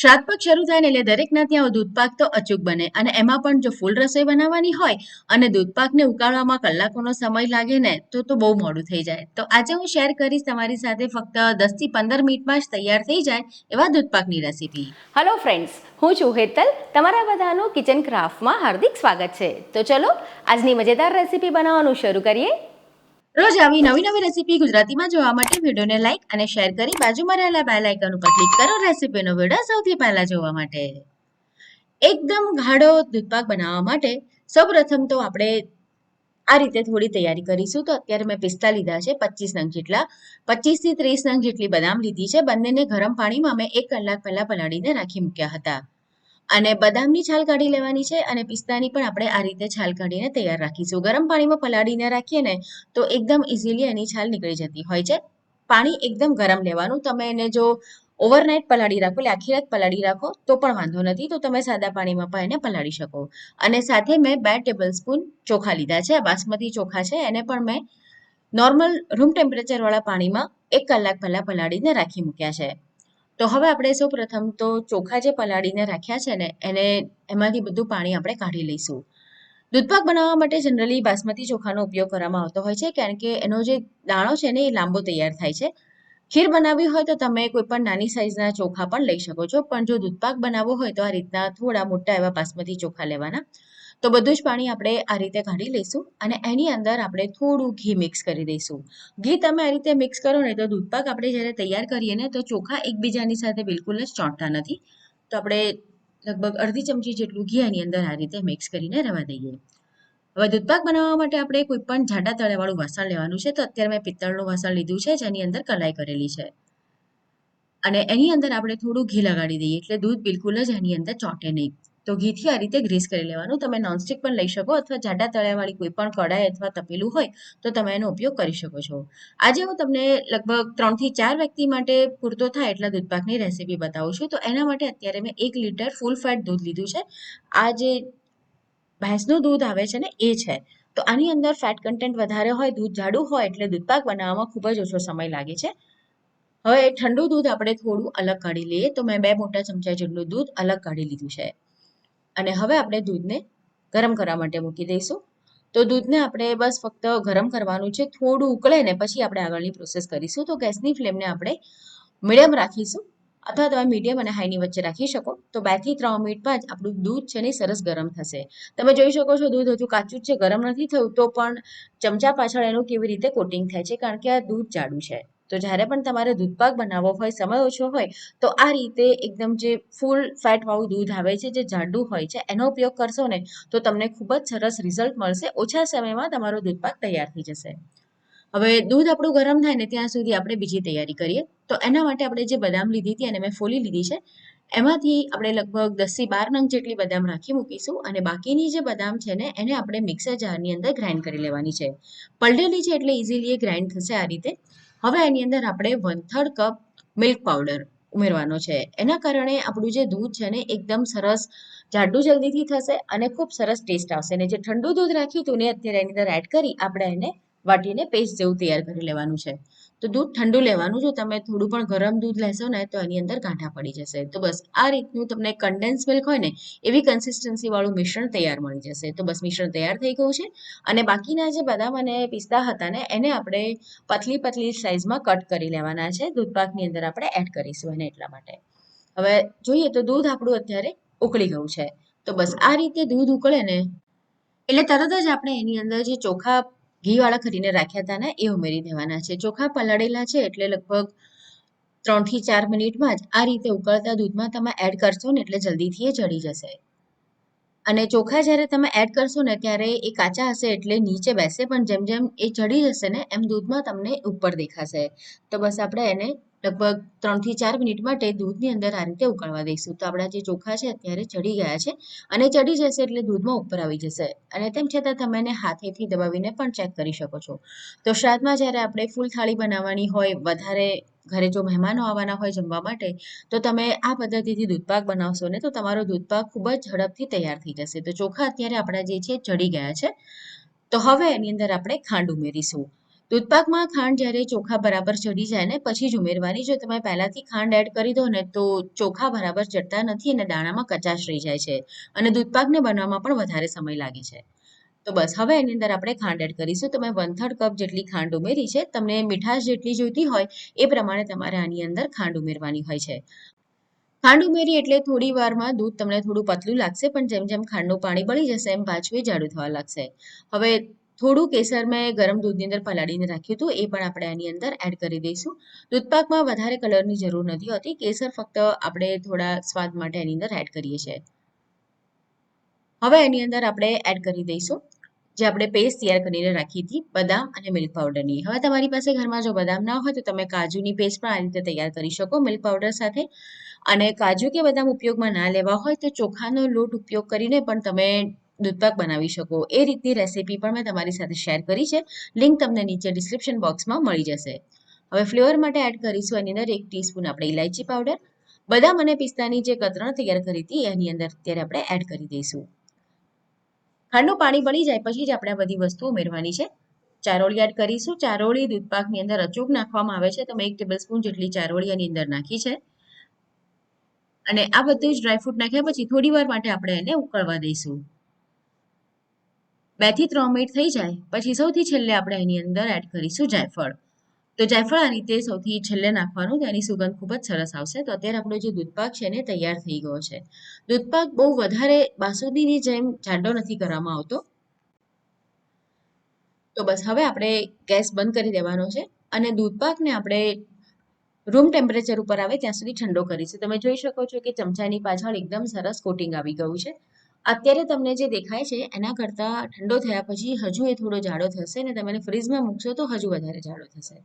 શ્રાદ્ધ શરૂ થાય ને એટલે દરેકના ત્યાં દૂધપાક તો અચૂક બને. અને એમાં પણ જો ફૂલ રસોઈ બનાવવાની હોય અને દૂધપાકને ઉકાળવામાં કલાકોનો સમય લાગે ને, તો તો બહુ મોડું થઈ જાય. તો આજે હું શેર કરીશ તમારી સાથે ફક્ત દસથી પંદર મિનિટમાં જ તૈયાર થઈ જાય એવા દૂધપાકની રેસીપી. હલો ફ્રેન્ડ્સ હું છું હેતલ. તમારા બધાનું કિચન ક્રાફ્ટમાં હાર્દિક સ્વાગત છે. તો ચલો, આજની મજેદાર રેસીપી બનાવવાનું શરૂ કરીએ. રોજ આવી નવી નવી રેસીપી ગુજરાતીમાં જોવા માટે વિડીયોને લાઈક અને શેર કરી બાજુમાં રહેલા બેલ આઇકન ઉપર ક્લિક કરો રેસીપીનો વીડિયો સૌથી પહેલા જોવા માટે. એકદમ ગાઢો દૂધપાક બનાવવા માટે સૌપ્રથમ તો આપણે આ રીતે થોડી તૈયારી કરીશું. તો અત્યારે મેં પિસ્તા લીધા છે, પચીસ નંગ જેટલા. પચીસથી ત્રીસ નંગ જેટલી બદામ લીધી છે. બંનેને ગરમ પાણીમાં મેં એક કલાક પહેલા પલાળીને રાખી મૂક્યા હતા. અને બદામની છાલ કાઢી લેવાની છે અને પિસ્તાની પણ આપણે આ રીતે છાલ કાઢીને તૈયાર રાખીશું. ગરમ પાણીમાં પલાળીને રાખીએ ને, તો એકદમ ઇઝીલી એની છાલ નીકળી જતી હોય છે. પાણી એકદમ ગરમ લેવાનું. તમે એને જો ઓવરનાઇટ પલાળી રાખો, એટલે આખી રાત પલાળી રાખો, તો પણ વાંધો નથી. તો તમે સાદા પાણીમાં પણ એને પલાળી શકો. અને સાથે મેં બે ટેબલ સ્પૂન ચોખા લીધા છે. બાસમતી ચોખા છે. એને પણ મેં નોર્મલ રૂમ ટેમ્પરેચરવાળા પાણીમાં એક કલાક પહેલાં પલાળીને રાખી મૂક્યા છે. તો હવે આપણે સૌ પ્રથમ તો ચોખા જે પલાળીને રાખ્યા છે ને, એને એમાંથી બધું પાણી આપણે કાઢી લઈશું. દૂધપાક બનાવવા માટે જનરલી બાસમતી ચોખાનો ઉપયોગ કરવામાં આવતો હોય છે, કારણ કે એનો જે દાણો છે ને એ લાંબો તૈયાર થાય છે. ખીર બનાવવી હોય તો તમે કોઈ પણ નાની સાઈઝના ચોખા પણ લઈ શકો છો, પણ જો દૂધપાક બનાવવો હોય તો આ રીતના થોડા મોટા એવા બાસમતી ચોખા લેવાના. તો બધું જ પાણી આપણે આ રીતે કાઢી લઈશું અને એની અંદર આપણે થોડું ઘી મિક્સ કરી દઈશું. ઘી તમે આ રીતે મિક્સ કરો ને તો દૂધપાક આપણે જ્યારે તૈયાર કરીએ ને તો ચોખા એકબીજાની સાથે બિલકુલ જ ચોંટતા નથી. તો આપણે લગભગ અડધી ચમચી જેટલું ઘી એની અંદર આ રીતે મિક્સ કરીને રવા દઈએ. હવે દૂધપાક બનાવવા માટે આપણે કોઈ પણ જાડા તળેવાળું વાસણ લેવાનું છે તો અત્યારે મેં પિત્તળનું વાસણ લીધું છે, જેની અંદર કલાઈ કરેલી છે. અને એની અંદર આપણે થોડું ઘી લગાડી દઈએ એટલે દૂધ બિલકુલ જ એની અંદર ચોંટે નહીં. તો ઘીથી આ રીતે ગ્રીસ કરી લેવાનું. તમે નોનસ્ટિક પણ લઈ શકો અથવા જાડા તળિયાવાળી કોઈ પણ કડાઈ અથવા તપેલું હોય તો તમે એનો ઉપયોગ કરી શકો છો. આજે હું તમને લગભગ ત્રણથી ચાર વ્યક્તિ માટે પૂરતો થાય એટલા દૂધપાકની રેસીપી બતાવું છું. તો એના માટે અત્યારે મેં એક લીટર ફૂલ ફેટ દૂધ લીધું છે. આ જે ભેંસનું દૂધ આવે છે ને, એ છે. તો આની અંદર ફેટ કન્ટેન્ટ વધારે હોય, દૂધ જાડું હોય એટલે દૂધપાક બનાવવામાં ખૂબ જ ઓછો સમય લાગે છે. હવે ઠંડુ દૂધ આપણે થોડું અલગ કાઢી લઈએ. તો મેં બે મોટા ચમચા જેટલું દૂધ અલગ કાઢી લીધું છે. અને હવે આપણે દૂધને ગરમ કરવા માટે મૂકી દઈશું. તો દૂધને આપણે બસ ફક્ત ગરમ કરવાનું છે, થોડું ઉકળે ને પછી આપણે આગળની પ્રોસેસ કરીશું. તો ગેસની ફ્લેમને આપણે મીડિયમ રાખીશું અથવા તમે મીડિયમ અને હાઈની વચ્ચે રાખી શકો. તો બેથી ત્રણ મિનિટમાં જ આપણું દૂધ છે ને સરસ ગરમ થશે. તમે જોઈ શકો છો દૂધ હજુ કાચું છે, ગરમ નથી થયું તો પણ ચમચા પાછળ એનું કેવી રીતે કોટિંગ થાય છે? કારણ કે આ દૂધ જાડું છે. તો જ્યારે પણ તમારે દૂધપાક બનાવવો હોય, સમય ઓછો હોય, તો આ રીતે એકદમ જે ફૂલ ફેટ વાળું દૂધ આવે છે, જે જાડું હોય છે, એનો ઉપયોગ કરશો ને, તો તમને ખૂબ જ સરસ રિઝલ્ટ મળશે. ઓછા સમયમાં તમારો દૂધપાક તૈયાર થઈ જશે. હવે દૂધ આપણું ગરમ થાય ને, ત્યાં સુધી આપણે બીજી તૈયારી કરીએ. તો એના માટે આપણે જે બદામ લીધી હતી અને મેં ફોલી લીધી છે. એમાંથી આપણે લગભગ દસથી બાર નંગ જેટલી બદામ રાખી મૂકીશું અને બાકીની જે બદામ છે ને, એને આપણે મિક્સર જારની અંદર ગ્રાઇન્ડ કરી લેવાની છે. પલળેલી છે એટલે ઇઝીલી ગ્રાઇન્ડ થશે આ રીતે. હવે એની અંદર આપણે one third cup milk powder ઉમેરવાનો છે. એના કારણે આપણું જે દૂધ છે ને, એકદમ સરસ જાડું જલ્દીથી થશે અને ખૂબ સરસ ટેસ્ટ આવશે. અને જે ઠંડુ દૂધ રાખ્યું હતું ને, અત્યારે એની અંદર એડ કરી આપણે એને વાટીને પેસ્ટ જેવું તૈયાર કરી લેવાનું છે. તો દૂધ ઠંડુ લેવાનું. જો તમે થોડું પણ ગરમ દૂધ લેશો ને, તો એની અંદર ગાંઠા પડી જશે. તો બસ આ રીતનું તમને કન્ડેન્સ મિલ્ક હોય ને, એવી કન્સિસ્ટન્સી વાળું મિશ્રણ તૈયાર મળી જશે. તો બસ મિશ્રણ તૈયાર થઈ ગયું છે. અને બાકીના જે બદામ અને પિસ્તા હતા ને, એને આપણે પતલી પતલી સાઈઝમાં કટ કરી લેવાના છે. દૂધપાકની અંદર આપણે એડ કરીશું એને એટલા માટે. હવે જોઈએ તો દૂધ આપણું અત્યારે ઉકળી ગયું છે. તો બસ આ રીતે દૂધ ઉકળે ને, એટલે તરત જ આપણે એની અંદર જે ચોખા ઘીવાળા કરીને રાખ્યા હતા એ ઉમેરી દેવાના છે. ચોખા પલાળેલા છે એટલે લગભગ ત્રણથી ચાર મિનિટમાં જ આ રીતે ઉકળતા દૂધમાં તમે એડ કરશો ને એટલે જલ્દીથી એ ચડી જશે. અને ચોખા જ્યારે તમે એડ કરશો ને, ત્યારે એ કાચા હશે એટલે નીચે બેસે, પણ જેમ જેમ એ ચડી જશે ને, એમ દૂધમાં તમને ઉપર દેખાશે. તો બસ આપણે એને લગભગ ત્રણથી ચાર મિનિટ માટે દૂધની અંદર આ રીતે ઉકળવા દઈશું. તો આપણા જે ચોખા છે અત્યારે ચડી ગયા છે અને ચડી જશે એટલે દૂધમાં ઉપર આવી જશે. અને તેમ છતાં તમે એને હાથેથી દબાવીને પણ ચેક કરી શકો છો. તો શ્રાદ્ધમાં જ્યારે આપણે ફૂલ થાળી બનાવવાની હોય, વધારે ઘરે જો મહેમાનો આવવાના હોય જમવા માટે, તો તમે આ પદ્ધતિથી દૂધપાક બનાવશો ને તો તમારો દૂધપાક ખૂબ જ ઝડપથી તૈયાર થઈ જશે. તો ચોખા અત્યારે આપણા જે છે ચડી ગયા છે. તો હવે એની અંદર આપણે ખાંડ ઉમેરીશું. દૂધપાકમાં ખાંડ જ્યારે ચોખા બરાબર ચડી જાય ને પછી જ ઉમેરવાની. જો તમે પહેલાથી ખાંડ એડ કરી દો ને તો ચોખા બરાબર ચડતા નથી અને દાણામાં કચાશ રહી જાય છે અને દૂધપાકને બનવામાં પણ વધારે સમય લાગે છે. તો બસ, હવે એની અંદર આપણે ખાંડ એડ કરીશું. તમે વન થર્ડ કપ જેટલી ખાંડ ઉમેરી છે, તમને મીઠાશ જેટલી જોઈતી હોય એ પ્રમાણે તમારે આની અંદર ખાંડ ઉમેરવાની હોય છે. ખાંડ ઉમેરી એટલે થોડી વારમાં દૂધ તમને થોડું પતલું લાગશે, પણ જેમ જેમ ખાંડનું પાણી બળી જશે એમ પાછું એ જાડું થવા લાગશે. હવે થોડું કેસર મેં ગરમ દૂધની અંદર પલાળીને રાખ્યું હતું, એ પણ આપણે આની અંદર એડ કરી દઈશું. દૂધપાકમાં વધારે કલરની જરૂર નથી હોતી, કેસર ફક્ત આપણે થોડા સ્વાદ માટે એની અંદર એડ કરીએ છીએ. હવે એની અંદર આપણે એડ કરી દઈશું, જે આપણે પેસ્ટ તૈયાર કરીને રાખી હતી, બદામ અને મિલ્ક પાવડરની હવે તમારી પાસે ઘરમાં જો બદામ ના હોય તો તમે કાજુની પેસ્ટ પણ આ રીતે તૈયાર કરી શકો મિલ્ક પાવડર સાથે. અને કાજુ કે બદામ ઉપયોગમાં ના લેવા હોય તો ચોખાનો લોટ ઉપયોગ કરીને પણ તમે દૂધપાક બનાવી શકો. એ રીતની રેસીપી પણ મેં તમારી સાથે શેર કરી છે. લિંક તમને નીચે ડિસ્ક્રિપ્શન બોક્સમાં મળી જશે. હવે ફ્લેવર માટે એડ કરીશું. એની અંદર એક ટીસ્પૂન આપણે ઇલાયચી પાવડર બદામ અને પિસ્તાની જે કતરણ તૈયાર કરી હતી, એની અંદર અત્યારે આપણે એડ કરી દઈશું. ખાંડનું પાણી બળી જાય પછી જ આપણે બધી વસ્તુઓ ઉમેરવાની છે. ચારોળી એડ કરીશું. ચારોળી દૂધપાકની અંદર અચૂક નાખવામાં આવે છે. તમે એક ટેબલ સ્પૂન જેટલી ચારોળી એની અંદર નાખી છે. અને આ બધું જ ડ્રાયફ્રૂટ નાખ્યા પછી થોડી વાર માટે આપણે એને ઉકળવા દઈશું. બેથી ત્રણ મિનિટ થઈ જાય, પછી સૌથી છેલ્લે આપણે એની અંદર એડ કરીશું જાયફળ. તો જાયફળ આ રીતે સૌથી છેલ્લે નાખવાનું તેની સુગંધ ખૂબ જ સરસ આવશે. તો અત્યારે આપણો જે દૂધપાક છે ને તૈયાર થઈ ગયો છે. દૂધપાક બહુ વધારે બાસુંદીની જેમ જાડો નથી કરવામાં આવતો. તો બસ હવે આપણે ગેસ બંધ કરી દેવાનો છે અને દૂધપાકને આપણે રૂમ ટેમ્પરેચર ઉપર આવે ત્યાં સુધી ઠંડો કરીશું. તમે જોઈ શકો છો કે ચમચાની પાછળ એકદમ સરસ કોટિંગ આવી ગયું છે. અત્યારે તમને જે દેખાય છે, એના કરતાં ઠંડો થયા પછી હજુ એ થોડો જાડો થશે અને તમે ફ્રીજમાં મૂકશો તો હજુ વધારે જાડો થશે.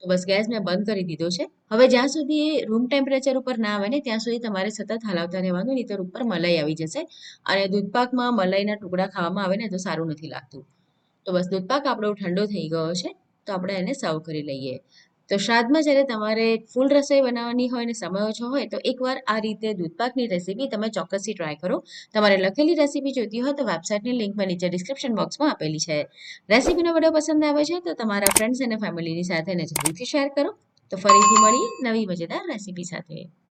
તો બસ ગેસ મેં બંધ કરી દીધો છે. હવે જ્યાં સુધી એ રૂમ ટેમ્પરેચર ઉપર ના આવે ને, ત્યાં સુધી તમારે સતત હલાવતા રહેવાનું નહીંતર ઉપર મલાઈ આવી જશે. અને દૂધપાકમાં મલાઈના ટુકડા ખાવામાં આવે ને, તો સારું નથી લાગતું. તો બસ દૂધપાક આપણો ઠંડો થઈ ગયો છે, તો આપણે એને સર્વ કરી લઈએ. તો શ્રાદ્ધમાં જ્યારે તમારે ફૂલ રસોઈ બનાવવાની હોય અને સમય ઓછો હોય, તો એકવાર આ રીતે દૂધપાકની રેસીપી તમે ચોક્કસથી ટ્રાય કરો. તમારે લખેલી રેસીપી જોઈતી હોય તો વેબસાઇટની લિંક મેં નીચે ડિસ્ક્રિપ્શન બોક્સમાં આપેલી છે. રેસીપીનો વીડિયો પસંદ આવે છે, તો તમારા ફ્રેન્ડ્સ અને ફેમિલીની સાથે જરૂરથી શેર કરો. તો ફરીથી મળીએ નવી મજેદાર રેસીપી સાથે.